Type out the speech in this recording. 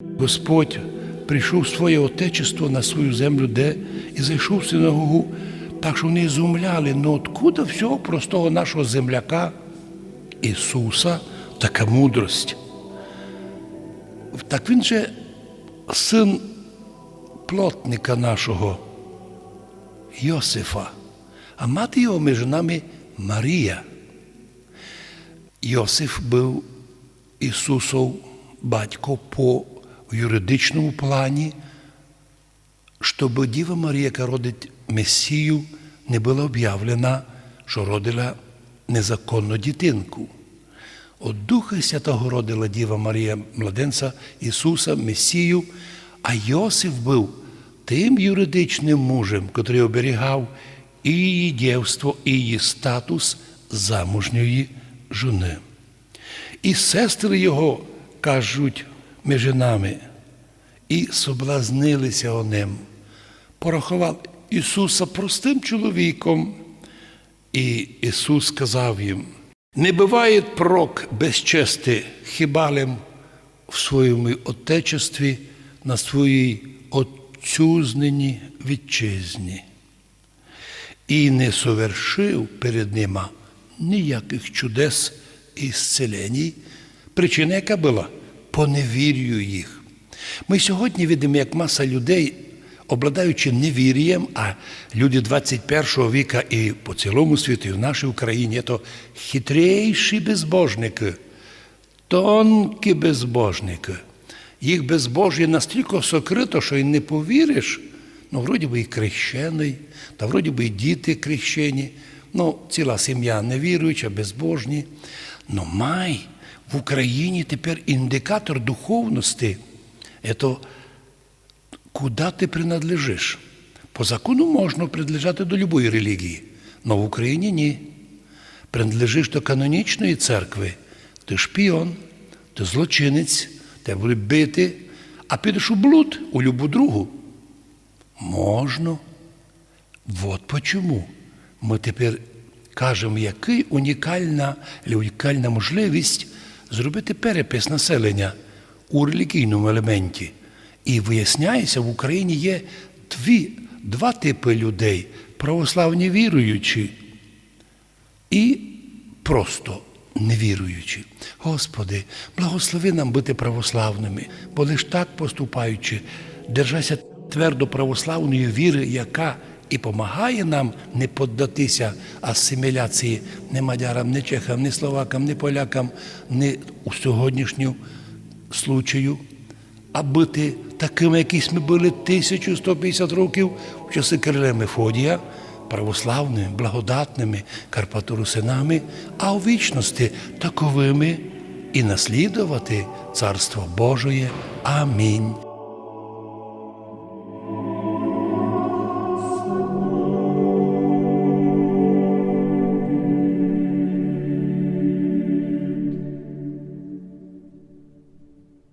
Господь прийшов в своє отечество на свою землю, де і зайшов в синагогу, так що вони зумляли, ну откуда всього простого нашого земляка Ісуса така мудрость? Так він же син плотника нашого Йосифа, а мати його між нами Марія. Йосиф був Ісусов батько по юридичному плані, щоб Діва Марія, яка родить Месію, не була об'явлена, що родила незаконну дітинку. От Духа Святого родила Діва Марія младенця Ісуса, Месію, а Йосиф був тим юридичним мужем, котрий оберігав і її дівство, і її статус замужньої жони. І сестри його кажуть між нами, і соблазнилися о ним, порахували Ісуса простим чоловіком. І Ісус сказав їм, не буває прок без чести хіба лим в своєму отечестві на своїй отцюзненій вітчизні. І не совершив перед ними ніяких чудес і зцілень, причина яка була по невір'ю їх. Ми сьогодні видимо, як маса людей, обладаючи невір'ям, а люди 21 віка і по цілому світу, і в нашій Україні, то хитрейші безбожники, тонкі безбожники. Їх безбожжя настільки сокрито, що й не повіриш. Ну, вроді би і крещений, та вроді би і діти крещені, ну, ціла сім'я невіруюча, безбожні. Ну май в Україні тепер індикатор духовності. Це куди ти принадлежиш. По закону можна принадлежати до будь-якої релігії, але в Україні ні. Принадлежиш до канонічної церкви, ти шпіон, ти злочинець, тебе будуть бити, а підеш у блуд у любу другу. Можна. От почому ми тепер кажемо, який унікальна, унікальна можливість зробити перепис населення у релігійному елементі. І виясняється, в Україні є дві, два типи людей православні віруючі і просто невіруючі. Господи, благослови нам бути православними, бо лиш так поступаючи, держася твердо православної віри, яка і допомагає нам не поддатися асиміляції ні мадярам, ні чехам, ні словакам, ні полякам, ні у сьогоднішню случаю, а бути такими, якісь ми були 1150 років в часи Кириля Мефодія, православними, благодатними карпаторусинами, а у вічності таковими і наслідувати Царство Божоє. Амінь.